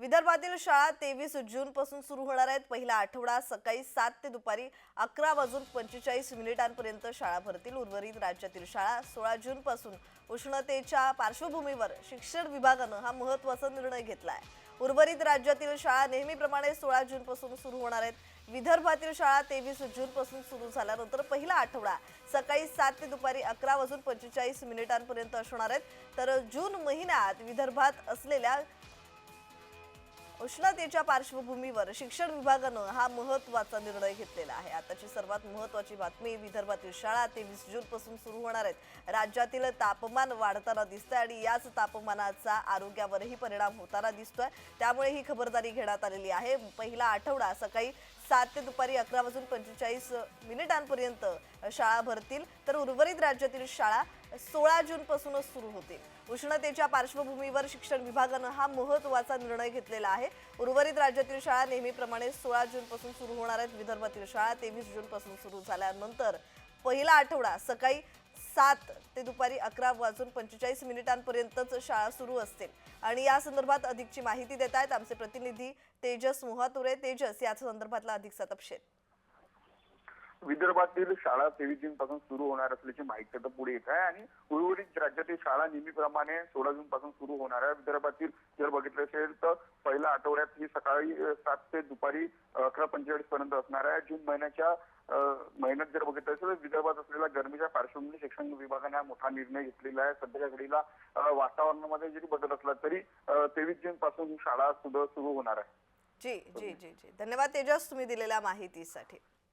विदर्भातील शाळा तेवीस जून पासून सुरू होणार आहेत. पहिला आठवडा सकाळी सात ते दुपारी अकरा वाजून पंचेचाळीस मिनिटांपर्यंत शाळा भरतील. उर्वरित राज्यातील शाळा सोळा जून पासून उष्णतेच्या पार्श्वभूमीवर शिक्षण विभागानं हा महत्त्वाचा निर्णय घेतला आहे उर्वरित राज्यातील शाळा नेहमीप्रमाणे सोळा जून पासून सुरू होणार आहेत. विदर्भातील शाळा तेवीस जून पासून सुरू झाल्यानंतर पहिला आठवडा सकाळी सात ते दुपारी अकरा वाजून पंचेचाळीस मिनिटांपर्यंत असणार आहेत. तर जून महिन्यात विदर्भात असलेल्या उष्णतेच्या पार्श्वभूमीवर शिक्षण विभागानं हा महत्त्वाचा निर्णय घेतलेला आहे. आताची सर्वात महत्वाची बातमी विदर्भातील शाळा तेवीस जून पासून सुरू होणार आहेत. राज्यातील तापमान वाढताना दिसतंय आणि याच तापमानाचा आरोग्यावरही परिणाम होताना दिसतोय. त्यामुळे ही खबरदारी घेण्यात आलेली आहे. पहिला आठवडा सकाळी सात ते दुपारी अकरा वाजून पंचेचाळीस मिनिटांपर्यंत शाळा भरतील. तर उर्वरित राज्यातील शाळा सोळा जूनपासूनच सुरू होतील उष्णतेच्या पार्श्वभूमीवर शिक्षण विभागानं हा महत्त्वाचा निर्णय घेतलेला आहे. उर्वरित राज्यातील शाळा नेहमीप्रमाणे सोळा जूनपासून सुरू होणार आहेत. विदर्भातील शाळा तेवीस जूनपासून सुरू झाल्यानंतर पहिला आठवडा सकाळी सात ते दुपारी अकरा वाजून पंचेचाळीस मिनिटांपर्यंतच शाळा सुरू असतील आणि या संदर्भात अधिकची माहिती देत आहेत आमचे प्रतिनिधी तेजस मोहातुरे. तेजस या संदर्भातला अधिकचा तपशील. विदर्भातील शाळा तेवीस जून पासून सुरू होणार असल्याची माहिती आता पुढे येत आहे. आणि उर्वरित राज्यातील शाळा नेहमीप्रमाणे सोळा जून पासून सुरू होणार आहे. विदर्भातील जर बघितलं असेल तर पहिल्या आठवड्यात ही सकाळी सात ते दुपारी अकरा पंचेचाळीस पर्यंत असणार आहे. जून महिन्याच्या महिन्यात जर बघितलं असेल तर विदर्भात असलेल्या गरमीच्या पार्श्वभूमीवर शिक्षण विभागाने हा मोठा निर्णय घेतलेला आहे. सध्याच्या घडीला वातावरणामध्ये जरी बदल असला तरी तेवीस जून पासून ही शाळा सुद्धा सुरू होणार आहे. जी जी जी जी. धन्यवाद तेजस तुम्ही दिलेल्या माहितीसाठी.